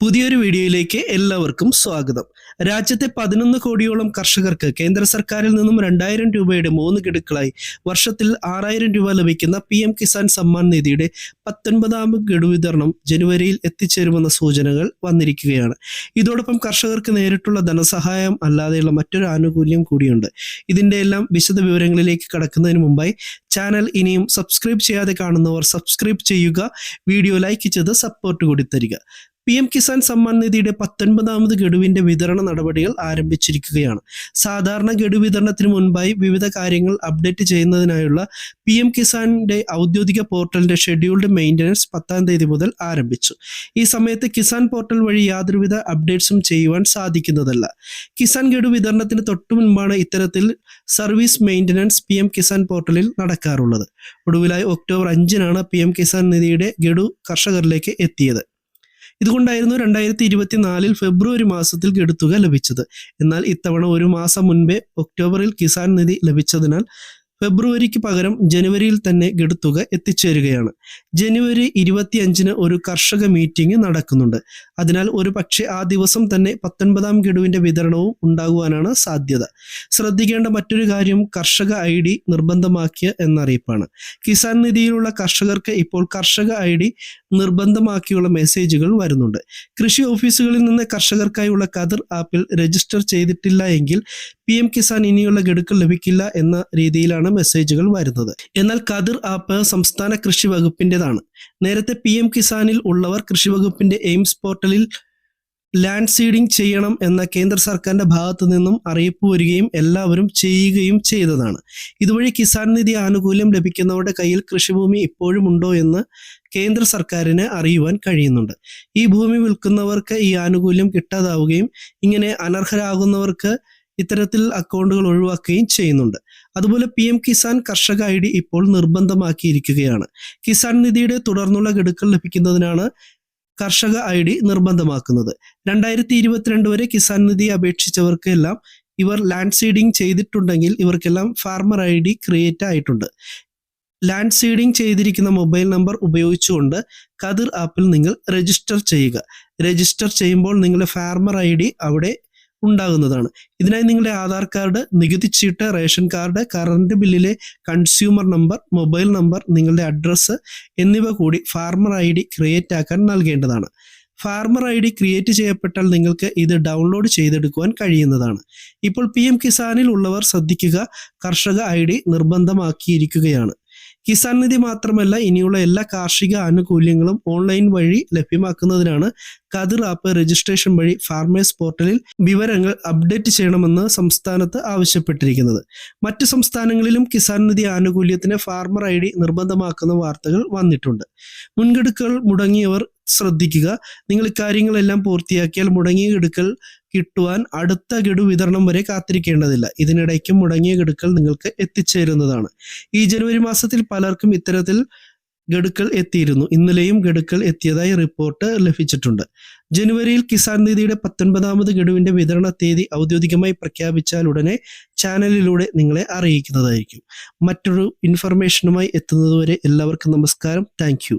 പുതിയൊരു വീഡിയോയിലേക്ക് എല്ലാവർക്കും സ്വാഗതം. രാജ്യത്തെ പതിനൊന്ന് കോടിയോളം കർഷകർക്ക് കേന്ദ്ര സർക്കാരിൽ നിന്നും രണ്ടായിരം രൂപയുടെ മൂന്ന് ഗഡുക്കളായി വർഷത്തിൽ ആറായിരം രൂപ ലഭിക്കുന്ന പി എം കിസാൻ സമ്മാൻ നിധിയുടെ പത്തൊൻപതാം ഗഡു വിതരണം ജനുവരിയിൽ എത്തിച്ചേരുമെന്ന സൂചനകൾ വന്നിരിക്കുകയാണ്. ഇതോടൊപ്പം കർഷകർക്ക് നേരിട്ടുള്ള ധനസഹായം അല്ലാതെയുള്ള മറ്റൊരു ആനുകൂല്യം കൂടിയുണ്ട്. ഇതിന്റെ എല്ലാം വിശദ വിവരങ്ങളിലേക്ക് കടക്കുന്നതിന് മുമ്പായി ചാനൽ ഇനിയും സബ്സ്ക്രൈബ് ചെയ്യാതെ കാണുന്നവർ സബ്സ്ക്രൈബ് ചെയ്യുക വീഡിയോ ലൈക്ക് ചെയ്ത് സപ്പോർട്ട് കൂടി തരിക. പി എം കിസാൻ സമ്മാൻ നിധിയുടെ പത്തൊൻപതാമത് ഗഡുവിന്റെ വിതരണ നടപടികൾ ആരംഭിച്ചിരിക്കുകയാണ്. സാധാരണ ഗഡു വിതരണത്തിന് മുൻപായി വിവിധ കാര്യങ്ങൾ അപ്ഡേറ്റ് ചെയ്യുന്നതിനായുള്ള പി എം കിസാന്റെ ഔദ്യോഗിക പോർട്ടലിന്റെ ഷെഡ്യൂൾഡ് മെയിന്റനൻസ് പത്താം തീയതി മുതൽ ആരംഭിച്ചു. ഈ സമയത്ത് കിസാൻ പോർട്ടൽ വഴി യാതൊരുവിധ അപ്ഡേറ്റ്സും ചെയ്യുവാൻ സാധിക്കുന്നതല്ല. കിസാൻ ഗഡു വിതരണത്തിന് തൊട്ടു മുൻപാണ് ഇത്തരത്തിൽ service maintenance P M Kisan പോർട്ടലിൽ നടക്കാറുള്ളത്. ഒടുവിലായി ഒക്ടോബർ അഞ്ചിനാണ് പി എം കിസാൻ നിധിയുടെ ഗഡു കർഷകരിലേക്ക് എത്തിയത്. ഇതുകൊണ്ടായിരുന്നു രണ്ടായിരത്തി ഇരുപത്തിനാലിൽ ഫെബ്രുവരി മാസത്തിൽ കെടുത്തുക ലഭിച്ചത്. എന്നാൽ ഇത്തവണ ഒരു മാസം മുൻപേ ഒക്ടോബറിൽ കിസാൻ നിധി ലഭിച്ചതിനാൽ ഫെബ്രുവരിക്ക് പകരം ജനുവരിയിൽ തന്നെ ഗഡുത്തുക എത്തിച്ചേരുകയാണ്. ജനുവരി ഇരുപത്തിയഞ്ചിന് ഒരു കർഷക മീറ്റിംഗ് നടക്കുന്നുണ്ട്. അതിനാൽ ഒരു പക്ഷേ ആ ദിവസം തന്നെ പത്തൊൻപതാം ഗഡുവിന്റെ വിതരണവും ഉണ്ടാകുവാനാണ് സാധ്യത. ശ്രദ്ധിക്കേണ്ട മറ്റൊരു കാര്യം കർഷക ഐ ഡി നിർബന്ധമാക്കിയ എന്നറിയിപ്പാണ്. കിസാൻ നിധിയിലുള്ള കർഷകർക്ക് ഇപ്പോൾ കർഷക ഐ ഡി നിർബന്ധമാക്കിയുള്ള മെസ്സേജുകൾ വരുന്നുണ്ട്. കൃഷി ഓഫീസുകളിൽ നിന്ന് കർഷകർക്കായുള്ള കതിർ ആപ്പിൽ രജിസ്റ്റർ ചെയ്തിട്ടില്ല എങ്കിൽ പി എം കിസാൻ ഇനിയുള്ള ഗഡുക്കൾ ലഭിക്കില്ല എന്ന രീതിയിലാണ് മെസ്സേജുകൾ വരുന്നത്. എന്നാൽ കതിർ ആപ്പ് സംസ്ഥാന കൃഷി വകുപ്പിന്റെതാണ് നേരത്തെ പി എം കിസാനിൽ ഉള്ളവർ കൃഷി വകുപ്പിന്റെ എയിംസ് പോർട്ടലിൽ ലാൻഡ് സീഡിംഗ് ചെയ്യണം എന്ന കേന്ദ്ര സർക്കാരിന്റെ ഭാഗത്തു നിന്നും അറിയിപ്പ് വരികയും എല്ലാവരും ചെയ്യുകയും ചെയ്തതാണ്. ഇതുവഴി കിസാൻ നിധി ആനുകൂല്യം ലഭിക്കുന്നവരുടെ കയ്യിൽ കൃഷിഭൂമി ഇപ്പോഴും ഉണ്ടോ എന്ന് കേന്ദ്ര സർക്കാരിന് അറിയുവാൻ കഴിയുന്നുണ്ട്. ഈ ഭൂമി വിൽക്കുന്നവർക്ക് ഈ ആനുകൂല്യം കിട്ടാതാവുകയും ഇങ്ങനെ അനർഹരാകുന്നവർക്ക് ഇത്തരത്തിൽ അക്കൗണ്ടുകൾ ഒഴിവാക്കുകയും ചെയ്യുന്നുണ്ട്. അതുപോലെ പി എം കിസാൻ കർഷക ഐ ഡി ഇപ്പോൾ നിർബന്ധമാക്കിയിരിക്കുകയാണ്. കിസാൻ നിധിയുടെ തുടർന്നുള്ള ഗഡുക്കൾ ലഭിക്കുന്നതിനാണ് കർഷക ഐ ഡി നിർബന്ധമാക്കുന്നത്. രണ്ടായിരത്തി ഇരുപത്തിരണ്ട് വരെ കിസാൻ നിധി അപേക്ഷിച്ചവർക്കെല്ലാം ഇവർ ലാൻഡ് സീഡിംഗ് ചെയ്തിട്ടുണ്ടെങ്കിൽ ഇവർക്കെല്ലാം ഫാർമർ ഐ ഡി ക്രിയേറ്റ് ആയിട്ടുണ്ട്. ലാൻഡ് സീഡിംഗ് ചെയ്തിരിക്കുന്ന മൊബൈൽ നമ്പർ ഉപയോഗിച്ചുകൊണ്ട് കതിർ ആപ്പിൽ നിങ്ങൾ രജിസ്റ്റർ ചെയ്യുക. രജിസ്റ്റർ ചെയ്യുമ്പോൾ നിങ്ങളുടെ ഫാർമർ ഐ ഡി അവിടെ ഉണ്ടാകുന്നതാണ്. ഇതിനായി നിങ്ങളുടെ ആധാർ കാർഡ് നികുതി ചീട്ട് റേഷൻ കാർഡ് കറണ്ട് ബില്ലിലെ കൺസ്യൂമർ നമ്പർ മൊബൈൽ നമ്പർ നിങ്ങളുടെ അഡ്രസ്സ് എന്നിവ കൂടി ഫാർമർ ഐ ഡി ക്രിയേറ്റ് ആക്കാൻ നൽകേണ്ടതാണ്. ഫാർമർ ഐ ഡി ക്രിയേറ്റ് ചെയ്യപ്പെട്ടാൽ നിങ്ങൾക്ക് ഇത് ഡൗൺലോഡ് ചെയ്തെടുക്കുവാൻ കഴിയുന്നതാണ്. ഇപ്പോൾ പി എം കിസാനിൽ ഉള്ളവർ ശ്രദ്ധിക്കുക കർഷക ഐ ഡി നിർബന്ധമാക്കിയിരിക്കുകയാണ്. കിസാൻ നിധി മാത്രമല്ല ഇനിയുള്ള എല്ലാ കാർഷിക ആനുകൂല്യങ്ങളും ഓൺലൈൻ വഴി ലഭ്യമാക്കുന്നതിനാണ് കതിർ ആപ്പ് രജിസ്ട്രേഷൻ വഴി ഫാർമേഴ്സ് പോർട്ടലിൽ വിവരങ്ങൾ അപ്ഡേറ്റ് ചെയ്യണമെന്ന് സംസ്ഥാനത്ത് ആവശ്യപ്പെട്ടിരിക്കുന്നത്. മറ്റു സംസ്ഥാനങ്ങളിലും കിസാൻ നിധി ആനുകൂല്യത്തിന് ഫാർമർ ഐ നിർബന്ധമാക്കുന്ന വാർത്തകൾ വന്നിട്ടുണ്ട്. മുൻകെടുക്കൾ മുടങ്ങിയവർ ശ്രദ്ധിക്കുക. നിങ്ങൾ ഇക്കാര്യങ്ങളെല്ലാം പൂർത്തിയാക്കിയാൽ മുടങ്ങിയ ഗഡുക്കൾ കിട്ടുവാൻ അടുത്ത ഗഡു വിതരണം വരെ കാത്തിരിക്കേണ്ടതില്ല. ഇതിനിടയ്ക്കും മുടങ്ങിയ ഗഡുക്കൾ നിങ്ങൾക്ക് എത്തിച്ചേരുന്നതാണ്. ഈ ജനുവരി മാസത്തിൽ പലർക്കും ഇത്തരത്തിൽ ഗഡുക്കൾ എത്തിയിരുന്നു. ഇന്നലെയും ഗഡുക്കൾ എത്തിയതായി റിപ്പോർട്ട് ലഭിച്ചിട്ടുണ്ട്. ജനുവരിയിൽ കിസാൻ നിധിയുടെ പത്തൊൻപതാമത് ഗഡുവിന്റെ വിതരണ തീയതി ഔദ്യോഗികമായി പ്രഖ്യാപിച്ചാൽ ഉടനെ ചാനലിലൂടെ നിങ്ങളെ അറിയിക്കുന്നതായിരിക്കും. മറ്റൊരു ഇൻഫർമേഷനുമായി എത്തുന്നതുവരെ എല്ലാവർക്കും നമസ്കാരം. താങ്ക്